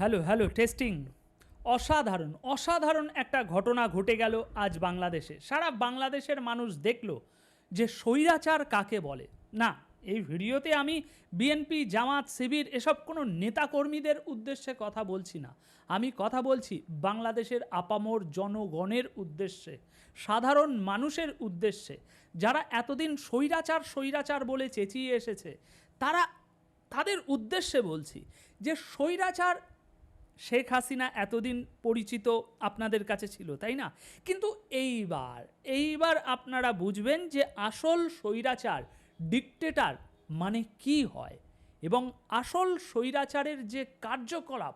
Hello hello testing অসাধারণ অসাধারণ একটা ঘটনা ঘটে গেল আজ বাংলাদেশে। সারা বাংলাদেশের মানুষ দেখল যে স্বৈরাচার কাকে বলে। না, এই ভিডিওতে আমি বিএনপি জামাত, শিবির এসব কোনো নেতাকর্মীদের উদ্দেশ্যে কথা বলছি না। আমি কথা বলছি বাংলাদেশের আপামর জনগণের উদ্দেশ্যে, সাধারণ মানুষের উদ্দেশ্যে। যারা এতদিন স্বৈরাচার স্বৈরাচার বলে চেঁচিয়ে এসেছে, তারা, তাদের উদ্দেশ্যে বলছি যে স্বৈরাচার শেখ হাসিনা এতদিন পরিচিত আপনাদের কাছে ছিল, তাই না? কিন্তু এইবার এইবার আপনারা বুঝবেন যে আসল স্বৈরাচার ডিকটেটার মানে কি হয় এবং আসল স্বৈরাচারের যে কার্যকলাপ,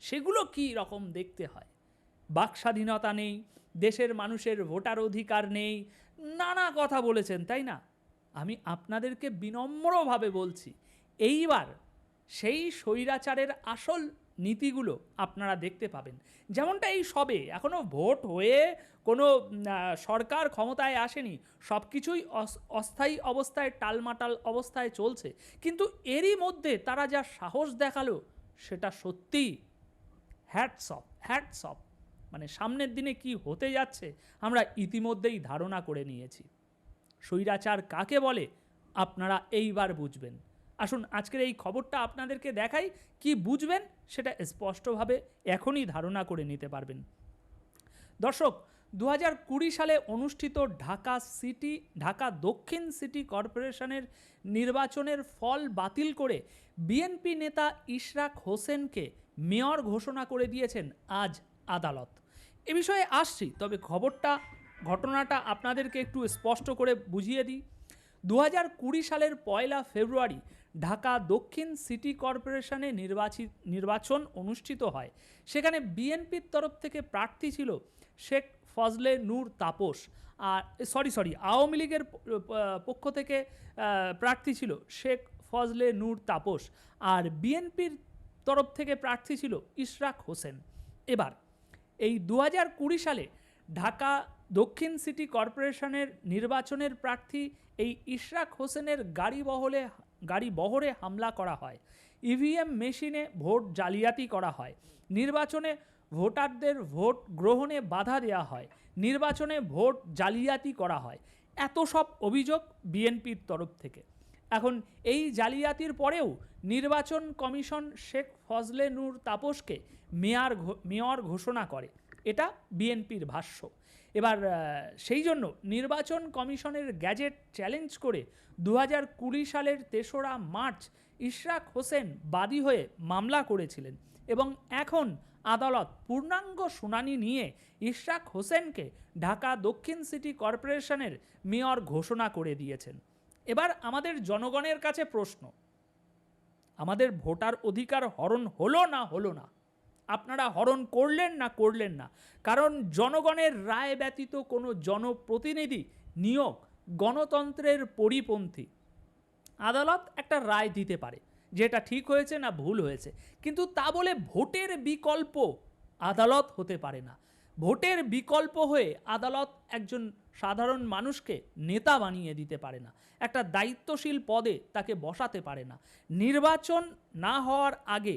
সেগুলো কী রকম দেখতে হয়? বাক স্বাধীনতা নেই, দেশের মানুষের ভোটার অধিকার নেই, নানা কথা বলেছেন, তাই না? আমি আপনাদেরকে বিনম্রভাবে বলছি, এইবার সেই স্বৈরাচারের আসল নীতিগুলো আপনারা দেখতে পাবেন। যেমনটা এই সবে এখনও ভোট হয়ে কোনো সরকার ক্ষমতায় আসেনি সব কিছুই অস- অস্থায়ী অবস্থায় টালমাটাল অবস্থায় চলছে। কিন্তু এরই মধ্যে তারা যা সাহস দেখাল, সেটা সত্যিই হ্যাটস অফ হ্যাটস অফ মানে সামনের দিনে কি হতে যাচ্ছে, আমরা ইতিমধ্যেই ধারণা করে নিয়েছি। স্বৈরাচার কাকে বলে, আপনারা এইবার বুঝবেন। আসুন আজকের এই খবরটা আপনাদেরকে দেখাই, কি বুঝবেন সেটা স্পষ্টভাবে এখনই ধারণা করে নিতে পারবেন। দর্শক দু হাজার কুড়ি সালে অনুষ্ঠিত ঢাকা সিটি, ঢাকা দক্ষিণ সিটি কর্পোরেশনের নির্বাচনের ফল বাতিল করে বিএনপি নেতা ইশরাক হোসেনকে মেয়র ঘোষণা করে দিয়েছেন আজ আদালত। এ বিষয়ে আসছি, তবে খবরটা, ঘটনাটা আপনাদেরকে একটু স্পষ্ট করে বুঝিয়ে দিই। দু হাজার কুড়ি সালের পয়লা ফেব্রুয়ারি ঢাকা দক্ষিণ সিটি কর্পোরেশনে নির্বাচিত নির্বাচন অনুষ্ঠিত হয়। সেখানে বিএনপির তরফ থেকে প্রার্থী ছিল শেখ ফজলে নূর তাপস আর, সরি সরি, আওয়ামী লীগের পক্ষ থেকে প্রার্থী ছিল শেখ ফজলে নূর তাপস আর বিএনপির তরফ থেকে প্রার্থী ছিল ইশরাক হোসেন। এবার, এই দু হাজার কুড়ি সালে ঢাকা দক্ষিণ সিটি কর্পোরেশনের নির্বাচনের প্রার্থী এই ইশরাক হোসেনের গাড়ি বহলে গাড়ি বহরে হামলা করা হয়। ইভিএম মেশিনে ভোট জালিয়াতি করা হয়। নির্বাচনে ভোটারদের ভোট গ্রহণে বাধা দেওয়া হয়। নির্বাচনে ভোট জালিয়াতি করা হয়। এত সব অভিযোগ বিএনপির তরফ থেকে। এখন এই জালিয়াতির পরেও নির্বাচন কমিশন শেখ ফজলে নূর তাপসকে মেয়র মেয়র ঘোষণা করে। এটা বিএনপির ভাষ্য। এবার সেই জন্য নির্বাচন কমিশনের গ্যাজেট চ্যালেঞ্জ করে দু সালের তেসরা মার্চ ইশরাক হোসেন বাদী হয়ে মামলা করেছিলেন এবং এখন আদালত পূর্ণাঙ্গ শুনানি নিয়ে ইশরাক হোসেনকে ঢাকা দক্ষিণ সিটি কর্পোরেশনের মেয়র ঘোষণা করে দিয়েছেন। এবার আমাদের জনগণের কাছে প্রশ্ন, আমাদের ভোটার অধিকার হরণ হলো না হলো না? আপনারা হরণ করলেন না করলেন না। কারণ জনগণের রায় ব্যতীত কোনো জনপ্রতিনিধি নিয়োগ গণতন্ত্রের পরিপন্থী। আদালত একটা রায় দিতে পারে, যেটা ঠিক হয়েছে না ভুল হয়েছে। কিন্তু তা বলে ভোটের বিকল্প আদালত হতে পারে না। ভোটের বিকল্প হয়ে আদালত একজন সাধারণ মানুষকে নেতা বানিয়ে দিতে পারে না। একটা দায়িত্বশীল পদে তাকে বসাতে পারে না। নির্বাচন না হওয়ার আগে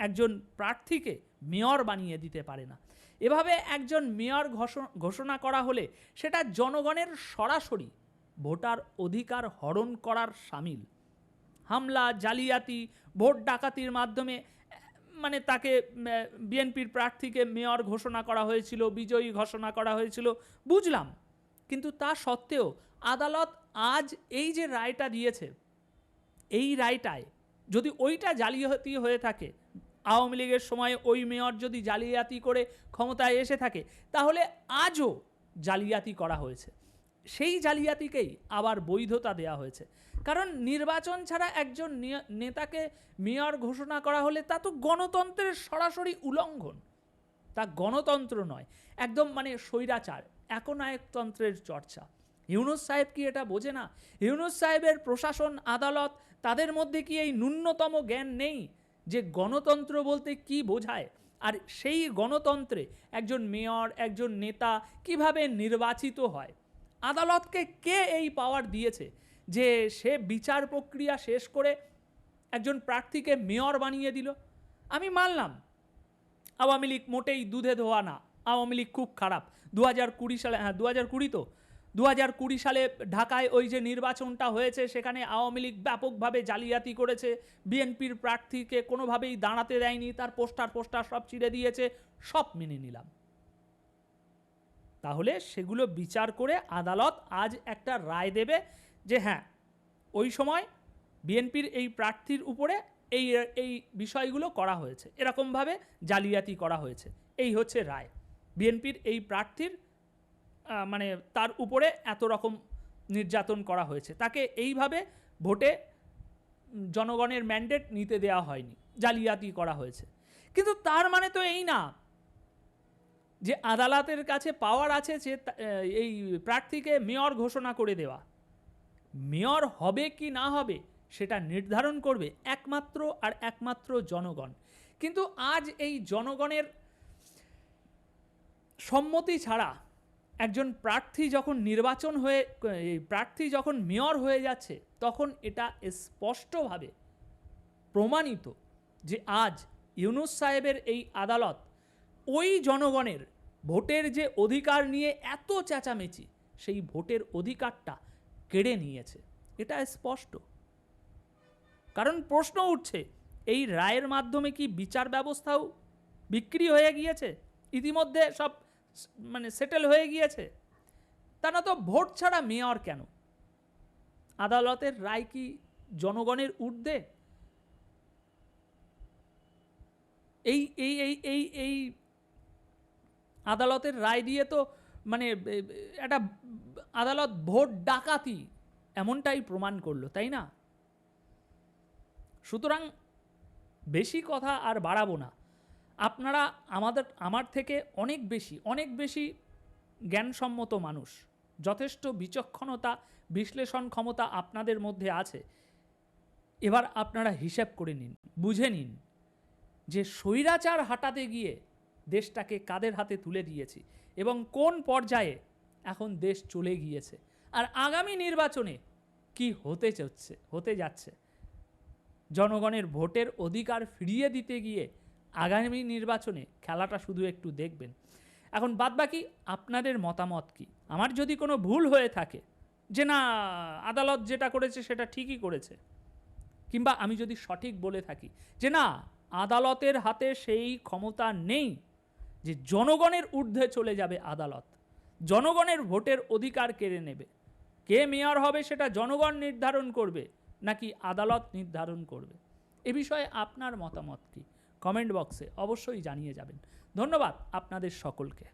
একজন প্রার্থীকে মেয়র বানিয়ে দিতে পারে না। এভাবে একজন মেয়র ঘোষ- ঘোষণা করা হলে সেটা জনগণের সরাসরি ভোটার অধিকার হরণ করার সামিল। হামলা, জালিয়াতি, ভোট ডাকাতির মাধ্যমে মানে তাকে বিএনপির প্রার্থীকে মেয়র ঘোষণা করা হয়েছিল, বিজয়ী ঘোষণা করা হয়েছিল, বুঝলাম। কিন্তু তা সত্ত্বেও আদালত আজ এই যে রায়টা দিয়েছে, এই রায়টায় যদি ওইটা জালিয়াতি হয়ে থাকে আওয়ামী লীগের সময় ওই মেয়র যদি জালিয়াতি করে ক্ষমতায় এসে থাকে, তাহলে আজও জালিয়াতি করা হয়েছে। সেই জালিয়াতিকেই আবার বৈধতা দেওয়া হয়েছে। কারণ নির্বাচন ছাড়া একজন নেতাকে মেয়র ঘোষণা করা হলে তা তো গণতন্ত্রের সরাসরি উল্লঙ্ঘন তা গণতন্ত্র নয়, একদম মানে স্বৈরাচার, একনায়কতন্ত্রের চর্চা। ইউনুস সাহেব কি এটা বোঝে না? ইউনুস সাহেবের প্রশাসন, আদালত, তাদের মধ্যে কি এই ন্যূনতম জ্ঞান নেই? যে গণতন্ত্র বলতে কি বোঝায়? আর সেই গণতন্ত্রে একজন মেয়র, একজন নেতা কীভাবে নির্বাচিত হয়? আদালতকে কে এই পাওয়ার দিয়েছে যে সে বিচার প্রক্রিয়া শেষ করে একজন প্রার্থীকে মেয়র বানিয়ে দিল? আমি মানলাম। আওয়ামী লীগ মোটেই দুধে ধোয়া না। আওয়ামী লীগ খুব খারাপ। দু হাজার কুড়ি সালে হ্যাঁ দু হাজার কুড়ি তো। দু হাজার কুড়ি সালে ঢাকায় ওই যে নির্বাচনটা হয়েছে, সেখানে আওয়ামী লীগ ব্যাপকভাবে জালিয়াতি করেছে। বিএনপির প্রার্থীকে কোনোভাবেই দাঁড়াতে দেয়নি, তার পোস্টার পোস্টার সব চিড়ে দিয়েছে, সব মেনে নিলাম। তাহলে সেগুলো বিচার করে আদালত আজ একটা রায় দেবে যে হ্যাঁ ওই সময় বিএনপির এই প্রার্থীর উপরে এই এই বিষয়গুলো করা হয়েছে। এরকমভাবে জালিয়াতি করা হয়েছে। এই হচ্ছে রায়। বিএনপির এই প্রার্থীর মানে তার উপরে এত রকম নির্যাতন করা হয়েছে। তাকে এইভাবে ভোটে জনগণের ম্যান্ডেট নিতে দেওয়া হয়নি, জালিয়াতি করা হয়েছে। কিন্তু তার মানে তো এই না যে আদালতের কাছে পাওয়ার আছে যে এই প্রার্থীকে মেয়র ঘোষণা করে দেওয়া। মেয়র হবে কি না হবে সেটা নির্ধারণ করবে একমাত্র আর একমাত্র জনগণ। কিন্তু আজ এই জনগণের সম্মতি ছাড়া একজন প্রার্থী যখন নির্বাচন হয়ে প্রার্থী যখন মেয়র হয়ে যাচ্ছে, তখন এটা স্পষ্টভাবে প্রমাণিত যে আজ ইউনুস সাহেবের এই আদালত ওই জনগণের ভোটের যে অধিকার নিয়ে এত চেঁচামেচি, সেই ভোটের অধিকারটা কেড়ে নিয়েছে। এটা স্পষ্ট। কারণ প্রশ্ন উঠছে, এই রায়ের মাধ্যমে কি বিচার ব্যবস্থাও বিক্রি হয়ে গিয়েছে? ইতিমধ্যে সব মানে সেটেল হয়ে গিয়েছে। তা না তো ভোট ছাড়া মেয়র কেন? আদালতের রায় কি জনগণের ঊর্ধ্বে? এই এই এই এই এই আদালতের রায় দিয়ে তো মানে একটা আদালত ভোট ডাকাতি এমনটাই প্রমাণ করল, তাই না? সুতরাং বেশি কথা আর বাড়াবো না। আপনারা আমাদের, আমার থেকে অনেক বেশি অনেক বেশি জ্ঞানসম্মত মানুষ। যথেষ্ট বিচক্ষণতা, বিশ্লেষণ ক্ষমতা আপনাদের মধ্যে আছে। এবার আপনারা হিসেব করে নিন, বুঝে নিন যে স্বৈরাচার হাঁটাতে গিয়ে দেশটাকে কাদের হাতে তুলে দিয়েছি এবং কোন পর্যায়ে এখন দেশ চলে গিয়েছে। আর আগামী নির্বাচনে কি হতে চচ্ছে হতে যাচ্ছে? জনগণের ভোটের অধিকার ফিরিয়ে দিতে গিয়ে আগামী নির্বাচনে খেলাটা শুধু একটু দেখবেন। এখন বাদবাকি আপনাদের মতামত কি? আমার যদি কোনো ভুল হয়ে থাকে, যে না, আদালত যেটা করেছে সেটা ঠিকই করেছে, কিংবা আমি যদি সঠিক বলে থাকি, যে না, আদালতের হাতে সেই ক্ষমতা নেই, যে জনগণের ঊর্ধ্বে চলে যাবে আদালত, জনগণের ভোটের অধিকার কেড়ে নেবে, কে মেয়র হবে সেটা জনগণ নির্ধারণ করবে, নাকি আদালত নির্ধারণ করবে? এ বিষয়ে আপনার মতামত কি? কমেন্ট বক্সে অবশ্যই জানিয়ে যাবেন। ধন্যবাদ আপনাদের সকলকে।